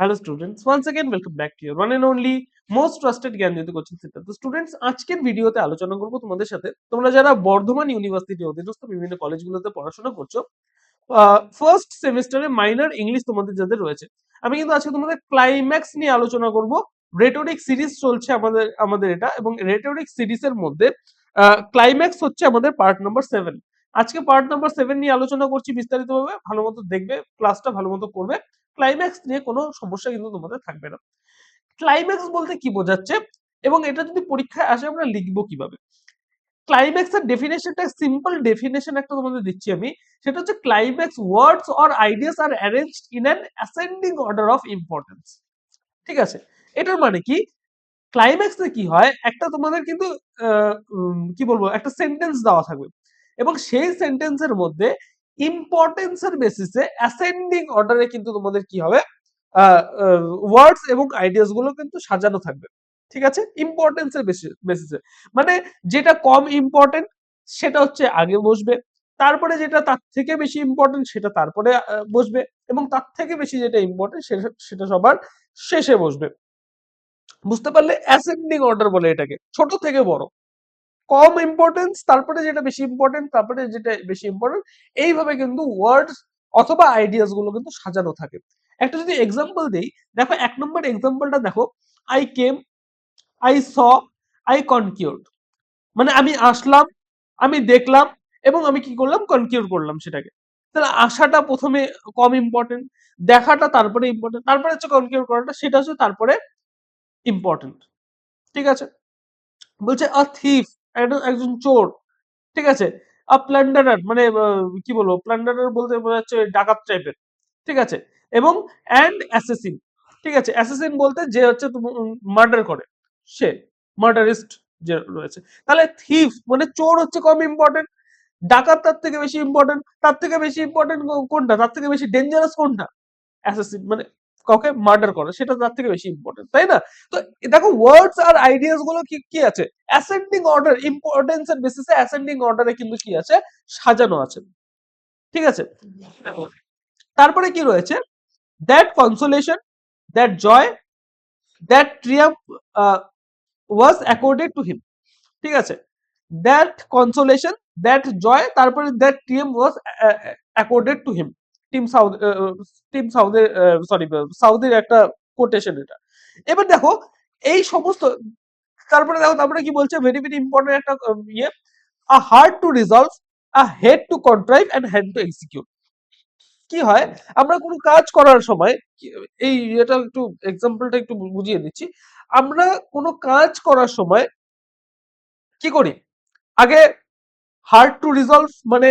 hello students once again welcome back to your one and only most trusted Gyanjyoti coaching centre তো students আজকের ভিডিওতে আলোচনা করব তোমাদের সাথে তোমরা যারা বর্ধমান ইউনিভার্সিটি অধীনস্থ বিভিন্ন কলেজগুলোতে পড়াশোনা করছো ফার্স্ট সেমিস্টারে মাইনর ইংলিশ তোমাদের যাদের রয়েছে আমি কিন্তু আজকে তোমাদের ক্লাইম্যাক্স নিয়ে আলোচনা করব রেটোরিক সিরিজ চলছে আমাদের আমাদের এটা এবং রেটোরিক সিরিজের মধ্যে ক্লাইম্যাক্স হচ্ছে আমাদের পার্ট নাম্বার সেভেন আজকে পার্ট নাম্বার সেভেন নিয়ে আলোচনা করছি বিস্তারিতভাবে ভালো মতো দেখবে ক্লাসটা ভালো মতো করবে ক্লাইম্যাক্স নিয়ে কোনো সমস্যা কিন্তু তোমাদের থাকবে না। ক্লাইম্যাক্স বলতে কি বোঝাচ্ছে? এবং এটা যদি পরীক্ষায় আসে আমরা লিখব কীভাবে? ক্লাইম্যাক্স এর ডেফিনেশনটা সিম্পল ডেফিনেশন একটা তোমাদের দিচ্ছি আমি। সেটা হচ্ছে climax words or ideas are arranged in an ascending order of importance ঠিক আছে? এটার মানে কি? ক্লাইম্যাক্সে কি হয়? একটা তোমাদের কিন্তু কি বলব? একটা সেন্টেন্স দেওয়া থাকবে। এবং সেই সেন্টেন্সের মধ্যে ইম্পর্টেন্সের বেসিসে অ্যাসেন্ডিং অর্ডারে কিন্তু তোমাদের কি হবে? ওয়ার্ডস এবং আইডিয়াসগুলো কিন্তু সাজানো থাকবে। ঠিক আছে? ইম্পর্টেন্সের বেসিসে মানে যেটা কম ইম্পর্টেন্ট সেটা হচ্ছে আগে বসবে। তারপরে যেটা তার থেকে বেশি ইম্পর্টেন্ট সেটা তারপরে বসবে। এবং তার থেকে বেশি যেটা ইম্পর্টেন্ট সেটা সবার শেষে বসবে। বুঝতে পারলে? অ্যাসেন্ডিং অর্ডার বলে এটাকে। ছোট থেকে বড়। কম ইম্পর্টেন্স তারপরে যেটা বেশি ইম্পর্টেন্ট তারপরে যেটা বেশি ইম্পর্টেন্ট এইভাবে কিন্তু ওয়ার্ডস অথবা আইডিয়াসগুলো কিন্তু সাজানো থাকে। একটা যদি এক্সাম্পল দেই, দেখো এক নম্বর এক্সাম্পলটা দেখো I came I saw I conquered মানে আমি আসলাম, আমি দেখলাম এবং আমি কি করলাম? কনকিউর করলাম সেটাকে। তাহলে আসাটা প্রথমে কম ইম্পর্টেন্ট দেখাটা তারপরে ইম্পর্টেন্ট তারপরে হচ্ছে কনকিউর করাটা, সেটা হচ্ছে তারপরে ইম্পর্টেন্ট ঠিক আছে? বলছে আ থিফ একজন চোর। ঠিক আছে? আ প্ল্যান্ডারার মানে কি বলব? প্ল্যান্ডারার বলতে ওই ডাকাত টাইপের ঠিক আছে? এবং অ্যান্ড অ্যাসেসিন ঠিক আছে? অ্যাসেসিন বলতে যে হচ্ছে মার্ডার করে। সে মার্ডারিস্ট যে রয়েছে। তাহলে থিফ মানে চোর হচ্ছে কম ইম্পর্টেন্ট ডাকাত তার থেকে বেশি ইম্পর্টেন্ট তার থেকে বেশি ইম্পর্টেন্ট কোনটা? তার থেকে বেশি ডেঞ্জারাস কোনটা? অ্যাসেসিন মানে কাউকে মার্ডার করে। সেটা তার থেকে বেশি ইম্পর্টেন্ট তাই না? তো দেখো ওয়ার্ডস আর আইডিয়াসগুলো কি কি আছে? অ্যাসেন্ডিং অর্ডার ইম্পর্টেন্স এর বেসিসে অ্যাসেন্ডিং অর্ডারে কিন্তু কি আছে? সাজানো আছে। ঠিক আছে? তারপরে কি রয়েছে? That consolation that joy that triumph was accorded to him ঠিক আছে? দ্যাট কনসোলেশন দ্যাট জয় তারপরে that triumph was accorded to him team south team সাউথের সরি সাউথের একটা কোটেশন এটা। এবার দেখো, এই সমস্ত তারপরে দেখো, তারপরে কি বলছে? ভেরি ভেরি ইম্পর্টেন্ট একটা ইয়ে। A hard to resolve a head to contrive and hand to execute কি হয়? আমরা কোনো কাজ করার সময় এই এটা একটু এক্সাম্পলটা একটু বুঝিয়ে দিচ্ছি। আমরা কোনো কাজ করার সময় কি করি? আগে হার্ড টু রিজলভ মানে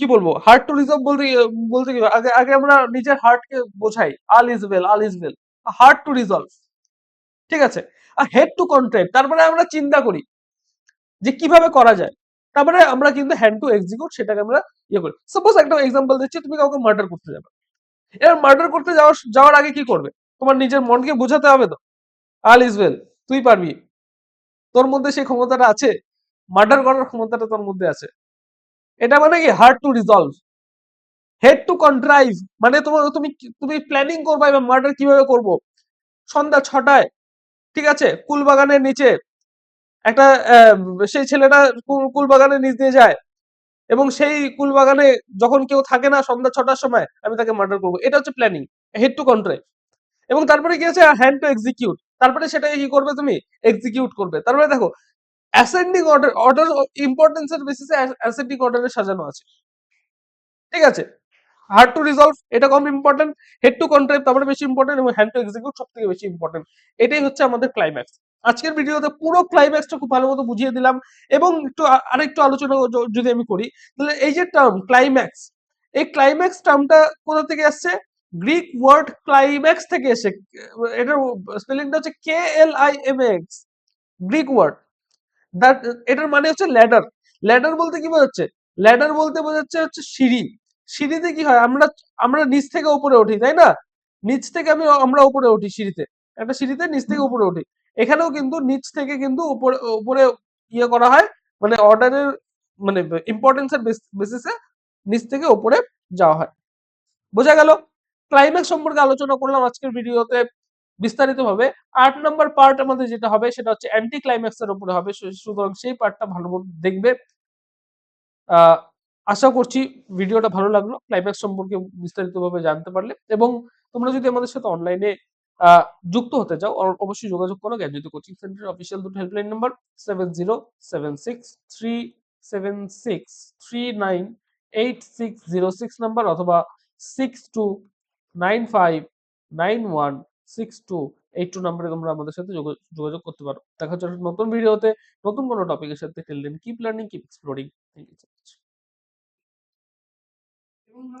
কি বলব? হার্ড টু রিজলভ বলতে বলতে কি আগে আগে আমরা নিজের হার্টকে বোঝাই। All is well all is well hard to resolve ঠিক আছে? আর হেড টু কন্ট্রাইভ তারপরে আমরা চিন্তা করি যে কীভাবে করা যায়। তারপরে আমরা কিন্তু হ্যান্ড টু এক্সিকিউট সেটাকে আমরা ইয়ে করি। সাপোজ একটা এক্সাম্পল দিচ্ছি, তুমি কাউকে মার্ডার করতে যাবে। এবার মার্ডার করতে যাওয়ার যাওয়ার আগে কি করবে? তোমার নিজের মনকে বোঝাতে হবে তো। আল ইজ ওয়েল তুই পারবি। তোর মধ্যে সেই ক্ষমতাটা আছে? মার্ডার করার ক্ষমতাটা তোর মধ্যে আছে। এটা মানে কি? Hard to resolve head to contrive মানে তোমার, তুমি তুমি প্ল্যানিং করবা এবার মার্ডার কীভাবে করব? সন্ধ্যা ছটায় ঠিক আছে? কুলবাগানের নিচে একটা সেই ছেলেটা কুল- কুলবাগানের নিচ দিয়ে যায় এবং সেই কুলবাগানে যখন কেউ থাকে না সন্ধ্যা ছটার সময়, আমি তাকে মার্ডার করব। এটা হচ্ছে প্ল্যানিং হেড টু কন্ট্রাইভ এবং তারপরে কি আছে হ্যান্ড টু এক্সিকিউট তারপরে সেটাকে কি করবে তুমি? এক্সিকিউট করবে। তারপরে দেখো অ্যাসেন্ডিং অর্ডার অর্ডার ইম্পর্টেন্সের বেসিসে অ্যাসেন্ডিং অর্ডারে সাজানো আছে। ঠিক আছে? হার্ড টু রিজলভ এটা কম ইম্পর্টেন্ট হেড টু কন্ট্রাইভ তারপরে বেশি ইম্পর্টেন্ট এবং হ্যান্ড টু এক্সিকিউট সব থেকে বেশি ইম্পর্টেন্ট এটাই হচ্ছে আমাদের ক্লাইম্যাক্স আজকের ভিডিওতে পুরো ক্লাইম্যাক্সটা খুব ভালো মতো বুঝিয়ে দিলাম এবং একটু আরেকটু আলোচনা যদি আমি করি, তাহলে এই যে টার্ম ক্লাইম্যাক্স এই ক্লাইম্যাক্স টার্মটা কোথা থেকে আসছে? গ্রিক ওয়ার্ড ক্লাইম্যাক্স থেকে এসে এটার স্পেলিংটা হচ্ছে K L I M X Greek word that এটার মানে হচ্ছে ল্যাডার ল্যাডার বলতে কি বোঝাচ্ছে? ল্যাডার বলতে বোঝাচ্ছে হচ্ছে সিঁড়ি। সিঁড়িতে কি হয়? আমরা আমরা নিচ থেকে উপরে উঠি তাই না? নিচ থেকে আমি আমরা উপরে উঠি সিঁড়িতে। একটা সিঁড়িতে নিচ থেকে উপরে উঠি। এখানেও কিন্তু নিচ থেকে কিন্তু উপরে উপরে ইয়ে করা হয় মানে অর্ডারের মানে ইম্পর্টেন্স ইম্পর্টেন্সের বেসিসে নিচ থেকে উপরে যাওয়া হয়। বোঝা গেল? ক্লাইম্যাক্স সম্পর্কে আলোচনা করলাম আজকের ভিডিওতে বিস্তারিতভাবে। আট নম্বর পার্ট আমাদের যেটা হবে সেটা হচ্ছে অ্যান্টি ক্লাইম্যাক্স এর উপরে হবে। সুতরাং সেই পার্টটা ভালো দেখবে। আহ, আশা করছি ভিডিওটা ভালো লাগল। ক্লাইম্যাক্স সম্পর্কে বিস্তারিতভাবে জানতে পারলে এবং তোমরা যদি আমাদের সাথে অনলাইনে যুক্ত হতে চাও অবশ্যই যোগাযোগ করো জ্ঞানজ্যোতি কোচিং সেন্টার অফিসিয়াল দুটো helpline number seven zero seven six three seven six three nine eight six zero six number অথবা six two nine five nine one six two eight two নাম্বারে তোমরা আমাদের সাথে যোগা- যোগাযোগ করতে পারো। দেখা একটা নতুন ভিডিওতে, নতুন কোনো টপিকের সাথে। Till then keep learning keep exploring thank you